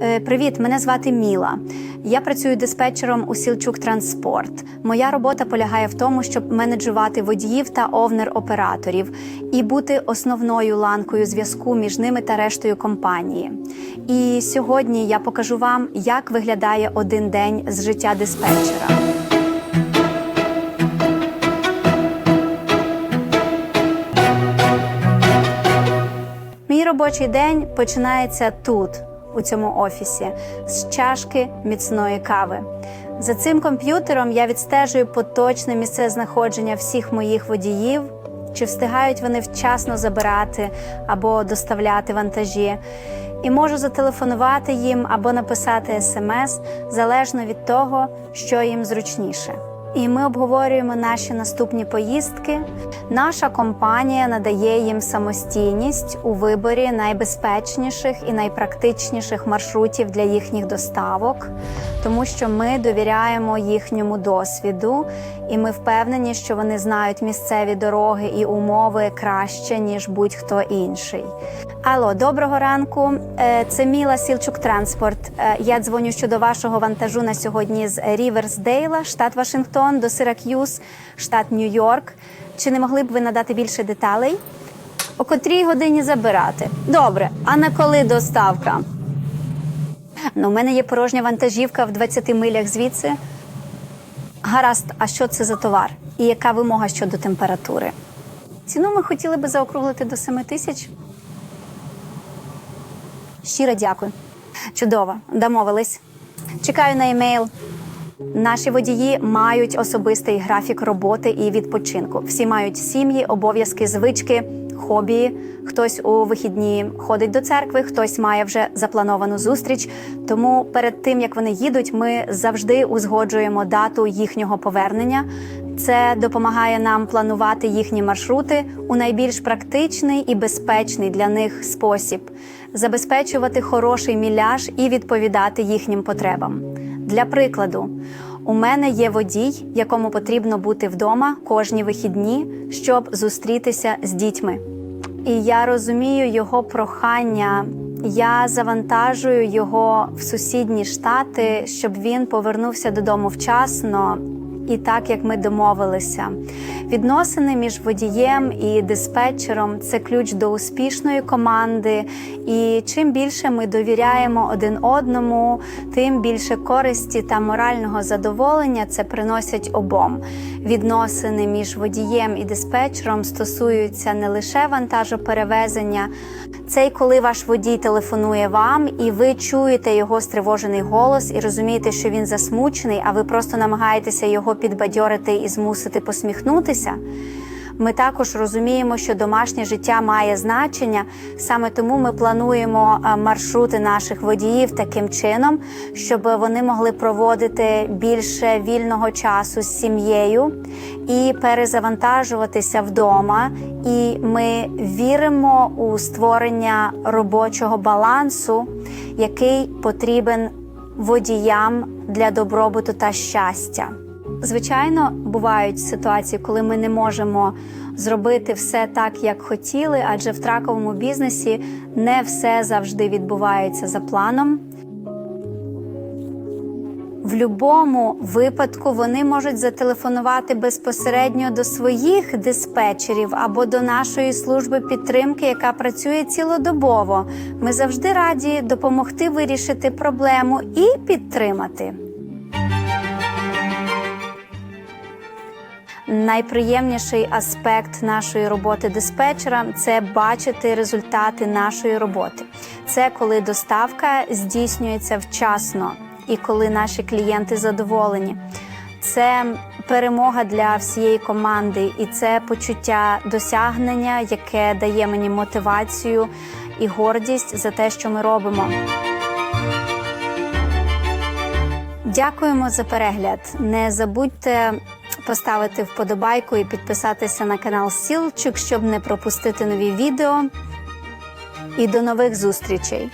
Е, Привіт, мене звати Міла. Я працюю диспетчером у Сілчук Транспорт. Моя робота полягає в тому, щоб менеджувати водіїв та овнер-операторів і бути основною ланкою зв'язку між ними та рештою компанії. І сьогодні я покажу вам, як виглядає один день з життя диспетчера. Мій робочий день починається тут, у цьому офісі, з чашки міцної кави. За цим комп'ютером я відстежую поточне місце знаходження всіх моїх водіїв, чи встигають вони вчасно забирати або доставляти вантажі, і можу зателефонувати їм або написати смс залежно від того, що їм зручніше. І ми обговорюємо наші наступні поїздки. Наша компанія надає їм самостійність у виборі найбезпечніших і найпрактичніших маршрутів для їхніх доставок, тому що ми довіряємо їхньому досвіду, і ми впевнені, що вони знають місцеві дороги і умови краще ніж будь-хто інший. Алло, доброго ранку. Е, Це Міла Сілчук Транспорт. Е, Я дзвоню щодо вашого вантажу на сьогодні з Ріверсдейла, штат Вашингтон, до Сирак'юз, штат Нью-Йорк. Чи не могли б ви надати більше деталей? О котрій годині забирати? Добре. А на коли доставка? Ну, у мене є порожня вантажівка в 20 милях звідси. Гаразд, а що це за товар? І яка вимога щодо температури? Ціну ми хотіли би заокруглити до 7 тисяч. Щиро дякую. Чудово, домовились. Чекаю на емейл. Наші водії мають особистий графік роботи і відпочинку. Всі мають сім'ї, обов'язки, звички, хобі. Хтось у вихідні ходить до церкви, хтось має вже заплановану зустріч. Тому перед тим як вони їдуть, ми завжди узгоджуємо дату їхнього повернення. Це допомагає нам планувати їхні маршрути у найбільш практичний і безпечний для них спосіб, забезпечувати хороший міляж і відповідати їхнім потребам. Для прикладу, у мене є водій, якому потрібно бути вдома кожні вихідні, щоб зустрітися з дітьми. І я розумію його прохання. Я завантажую його в сусідні штати, щоб він повернувся додому вчасно і так, як ми домовилися. Відносини між водієм і диспетчером це ключ до успішної команди. І чим більше ми довіряємо один одному, тим більше користі та морального задоволення це приносять обом. Відносини між водієм і диспетчером стосуються не лише вантажоперевезення, це й коли ваш водій телефонує вам, і ви чуєте його стривожений голос і розумієте, що він засмучений, а ви просто намагаєтеся його підбадьорити і змусити посміхнутися. Ми також розуміємо, що домашнє життя має значення. Саме тому ми плануємо е, маршрути наших водіїв таким чином, щоб вони могли проводити більше вільного часу з сім'єю і перезавантажуватися вдома. І ми віримо у створення робочого балансу, який потрібен водіям для добробуту та щастя. Звичайно, бувають ситуації, коли ми не можемо зробити все так, як хотіли, адже в траковому бізнесі не все завжди відбувається за планом. В будь-якому випадку вони можуть зателефонувати безпосередньо до своїх диспетчерів або до нашої служби підтримки, яка працює цілодобово. Ми завжди раді допомогти вирішити проблему і підтримати. Найприємніший аспект нашої роботи диспетчера це бачити результати нашої роботи. Це коли доставка здійснюється вчасно і коли наші клієнти задоволені. Це перемога для всієї команди, і це почуття досягнення, яке дає мені мотивацію і гордість за те, що ми робимо. Дякуємо за перегляд. Не забудьте поставити вподобайку і підписатися на канал Сілчук, щоб не пропустити нові відео. І до нових зустрічей!